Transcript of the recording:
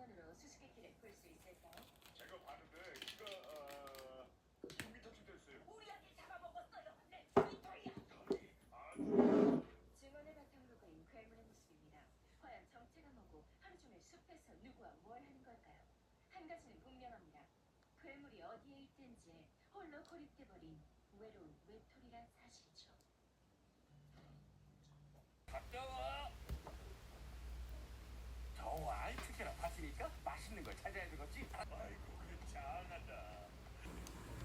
증언으로 수수께끼를 풀 수 있을까요? 제가 봤는데 키가 어, 6m쯤 됐어요. 우리한테 잡아먹었어요. 내 트위터야. 아주 증언을 바탕으로 그린 괴물의 모습입니다. 과연 정체가 뭐고 하루 종일 숲에서 누구와 뭘 하는 걸까요? 한 가지는 분명합니다. 괴물이 어디에 있든지 홀로 고립돼버린 외로운